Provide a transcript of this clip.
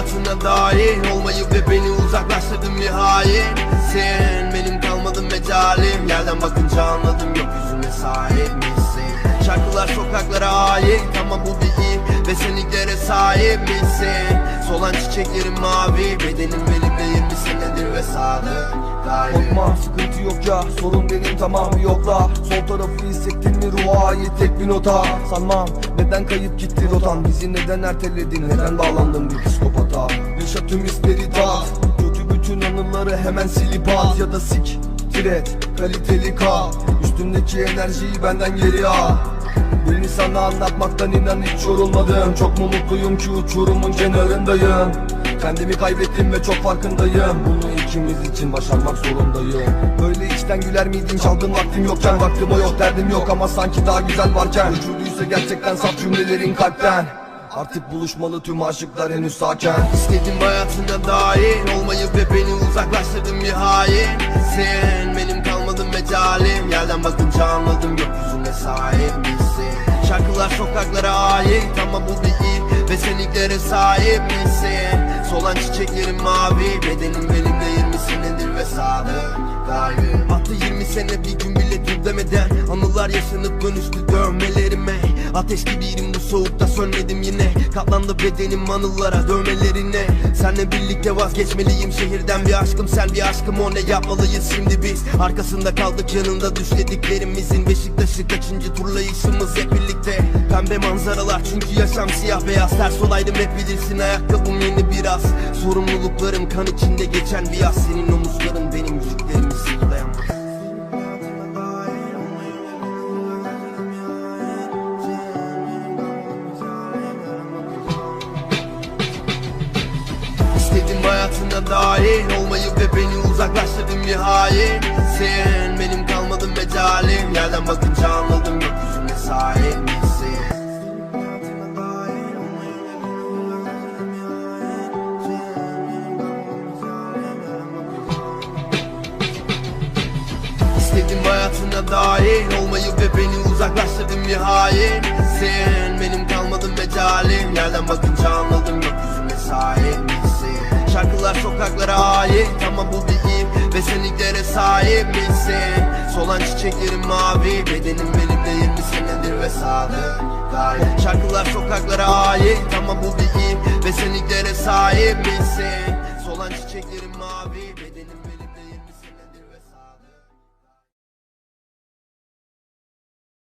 hayatına dahil Olmayı ve beni uzaklaştırdın hain Sen benim kalmadı mecalim. Yerden bakınca anladım yok yüzüne sahip misin? Şarkılar sokaklara ait ama bu bir iyi Ve senliklere sahip misin Solan çiçeklerin mavi. Bedenim benimle 20 senedir ve sadık Korkma sıkıntı yok ya. Sorun benim tamam yokla Sol tarafı hissettin mi ruha ait tek bir nota. Sanmam neden kayıp gitti rotan Bizi neden erteledin? Neden bağlandın bir psikopata? Yaşa tüm hisleri tat Kötü bütün anıları hemen silip at Ya da sik tiret kaliteli kal. Üstümdeki enerjiyi benden geri al sana anlatmaktan inan hiç yorulmadım. Çok mu mutluyum ki uçurumun kenarındayım. Kendimi kaybettim ve çok farkındayım. Bunu ikimiz için başarmak zorundayım. Böyle içten güler miydin? Çaldın vaktim yokken Vaktim o yok derdim yok. Ama sanki daha güzel varken Uçurduysa gerçekten saf cümlelerin kalpten. Artık buluşmalı tüm aşıklar henüz sakin. İstedim hayatına dahil Olmayı ve beni uzaklaştırdın bir hain. Sen benim kalmadın mecalim. Yerden bakınca anladım gökyüzüne sahip Şarkılar sokaklara ait ama bu bir iyi Ve senliklere sahip misin? Solan çiçeklerin mavi Bedenim benimle 20 senedir ve sadık kalbim Attı 20 sene bir gün bile dur demeden Anılar yaşanıp dönüştü dövmelerime. Ateş gibiydim bu soğukta sönmedim yine Katlandı bedenim anılara dövmelerine. Senle birlikte vazgeçmeliyim şehirden bir aşkım Sen bir aşkım. O ne yapmalıyız şimdi biz? Arkasında kaldık yanında düşlediklerimizin Beşiktaş'ı kaçıncı turlayışımız hep birlikte. Pembe manzaralar çünkü yaşam siyah beyaz. Ters olaydım hep bilirsin ayakkabım yeni biraz. Sorumluluklarım kan içinde geçen bir yaz. Senin omuzların benim yüklerimi dahil Olmayı ve beni uzaklaştırdın hain. Sen benim kalmadın mecalim. Yerden bakınca anladım gökyüzüne sahip misin? İstedim hayatına dahil Olmayı ve beni uzaklaştırdın hain. Sen benim kalmadın mecalim. Yerden bakınca anladım gökyüzüne Solan çiçeklerin mavi Bedenim benimle 20 senedir ve sadık. Kalbim Şarkılar sokaklara ait ama bu bir iyi Ve senliklere sahip misin? Solan çiçeklerin mavi Bedenim benimle